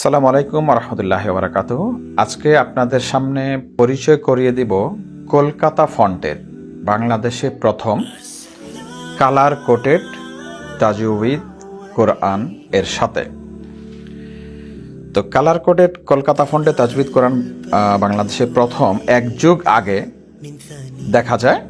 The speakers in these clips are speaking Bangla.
আসসালামু আলাইকুম রহমতুল্লাহ বারাকাত আজকে আপনাদের সামনে পরিচয় করিয়ে দিব কলকাতা ফন্টের, বাংলাদেশে প্রথম কালার কোটেড তাজুবিদ কোরআন এর সাথে। তো কালার কোটেড কলকাতা ফন্টে তাজবিদ কোরআন বাংলাদেশে প্রথম, এক যুগ আগে দেখা যায়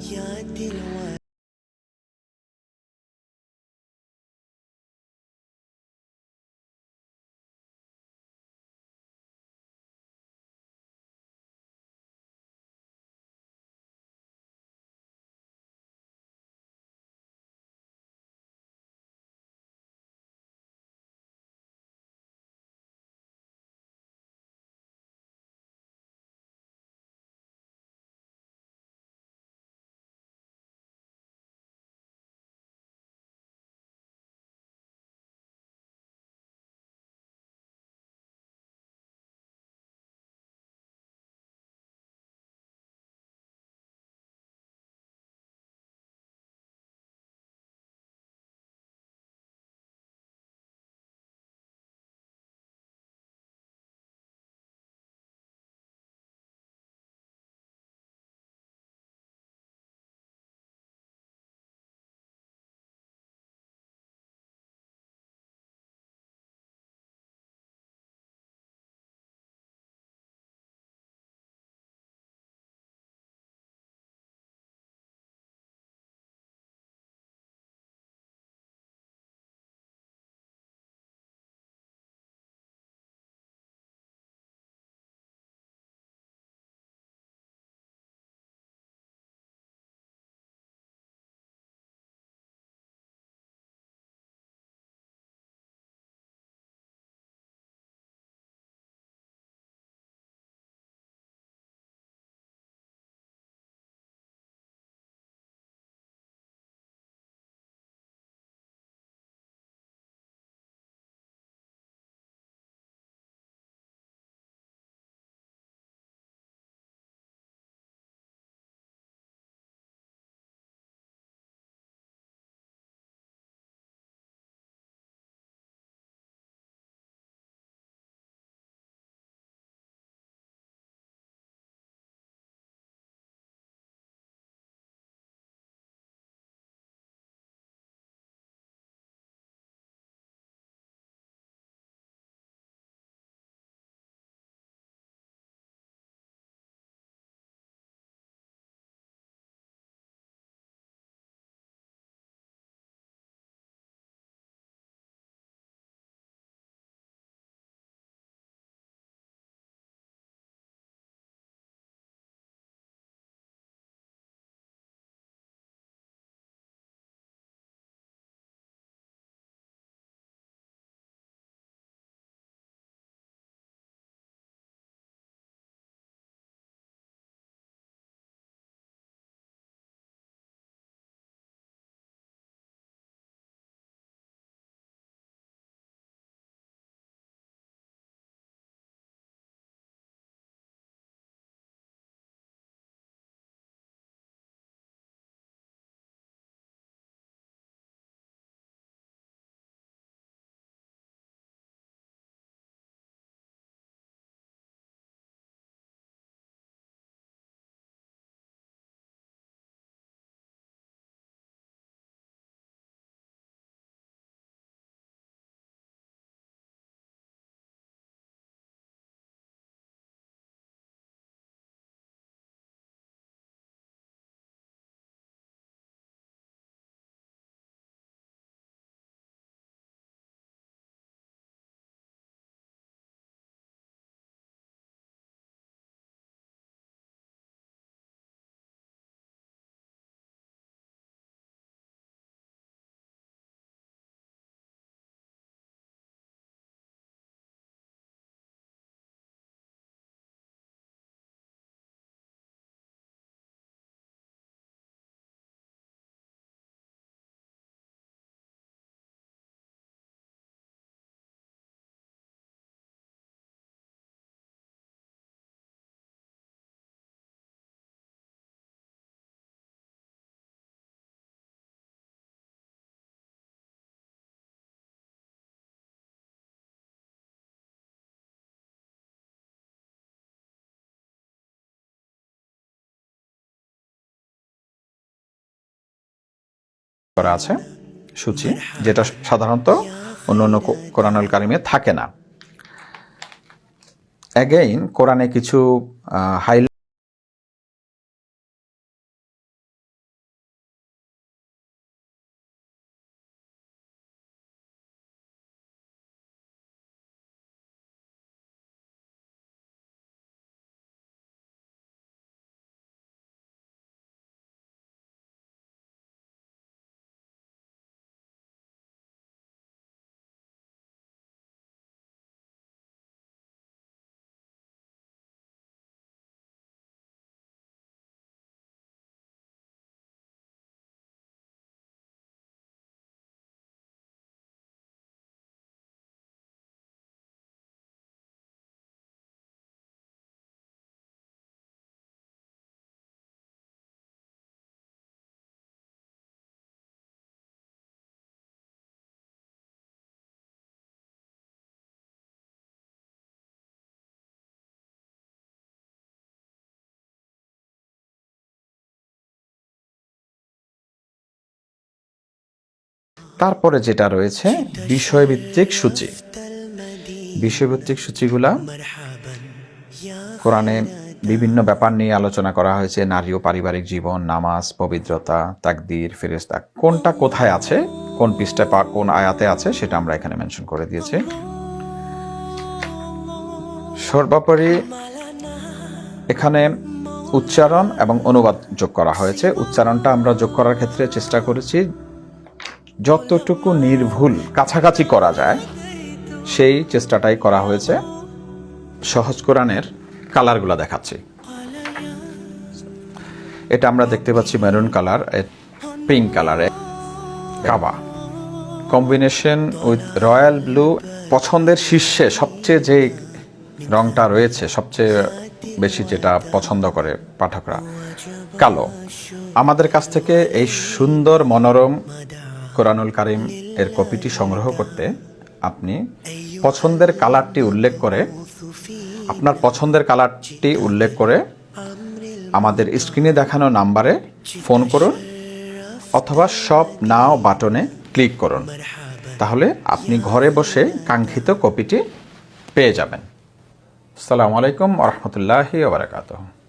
করা আছে, সূচি, যেটা সাধারণত অন্য অন্য কোরআনুল কারিমে থাকে না। অ্যাগেইন কোরআনে কিছু হাই তারপরে যেটা রয়েছে, বিষয়ভিত্তিক সূচি। বিষয়ভিত্তিক সূচিগুলা কোরআনে বিভিন্ন ব্যাপার নিয়ে আলোচনা করা হয়েছে, নারী ও পারিবারিক জীবন, নামাজ, পবিত্রতা, তাকদির ফেরেস্তা কোনটা কোথায় আছে, কোন পৃষ্ঠায় পা, কোন আয়াতে আছে, সেটা আমরা এখানে মেনশন করে দিয়েছি। সর্বোপরি এখানে উচ্চারণ এবং অনুবাদ যোগ করা হয়েছে। উচ্চারণটা আমরা যোগ করার ক্ষেত্রে চেষ্টা করেছি যতটুকু নির্ভুল কাছাকাছি করা যায়, সেই চেষ্টাটাই করা হয়েছে। সহজ কোরআনের কালারগুলো দেখাচ্ছি। এটা আমরা দেখতে পাচ্ছি মেরুন কালার পিঙ্ক কালারে। কাবা। কম্বিনেশন উইথ রয়্যাল ব্লু, পছন্দের শীর্ষে সবচেয়ে যে রংটা রয়েছে, সবচেয়ে বেশি যেটা পছন্দ করে পাঠকরা, কালো। আমাদের কাছ থেকে এই সুন্দর মনোরম কোরআনুল কারিম এর কপিটি সংগ্রহ করতে আপনি পছন্দের কালারটি উল্লেখ করে, আপনার পছন্দের কালারটি উল্লেখ করে আমাদের স্ক্রিনে দেখানো নাম্বারে ফোন করুন অথবা সব নাও বাটনে ক্লিক করুন। তাহলে আপনি ঘরে বসে কাঙ্ক্ষিত কপিটি পেয়ে যাবেন। আসসালামু আলাইকুম রহমতুল্লাহি ওবরাকাতুহ